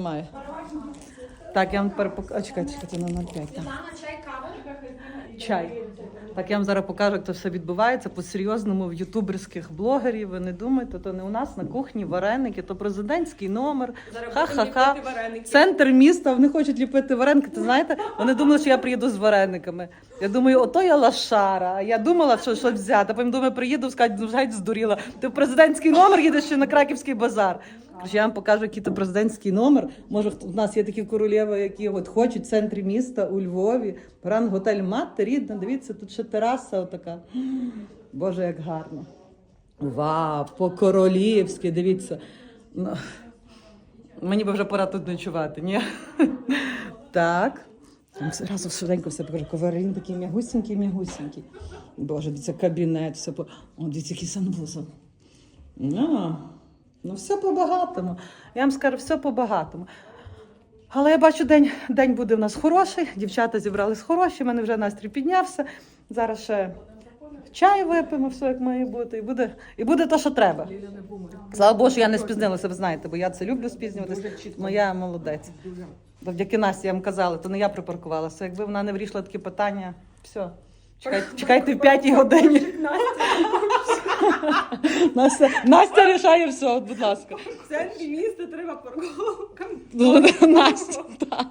Має. Так, я вам тепер покажу. Чекайте, чекайте, на 0,5. Так. Чай. Так, я вам зараз покажу, як це все відбувається по-серйозному в ютуберських блогерів. Ви не думайте, то не у нас на кухні вареники, то президентський номер. Ха-ха-ха. Центр міста, вони хочуть ліпити вареники. Ти знаєте, вони думали, що я приїду з варениками. Я думаю, ото я лашара. Я думала, що щось взяти. Потім думаю, приїду, скажуть, ну геть здуріла. Ти в президентський номер їдеш ще на краківський базар. Я вам покажу, який то президентський номер. Може, в нас є такі королеви, які от хочуть в центрі міста у Львові. Гранд готель Мати, рідна. Дивіться, тут ще тераса отака. Боже, як гарно. Вау, по-королівськи, дивіться. Ну, Мені би вже пора тут ночувати, ні? Так. Разом швиденько все покажу. Коварин такий м'ягусінький, м'ягусінький. Боже, дивіться, кабінет, все по. О, дивіться, який санвузол. Ну, все по-багатому. Я вам скажу, все по-багатому. Але я бачу, день, день буде в нас хороший. Дівчата зібрались хороші, в мене вже настрій піднявся. Зараз ще чай випимо, все як має бути. І буде, і буде те, що треба. Слава Богу, що я не спізнилася, ви знаєте, бо я це люблю спізнюватися. Моя молодець. Завдяки Насті я вам казала, то не я припаркувалася. Якби вона не вирішила такі питання, все. Чекайте, чекайте в п'ятій годині. Настя, Настя рішає все, будь ласка. В центрі міста треба парковка. Настя, так.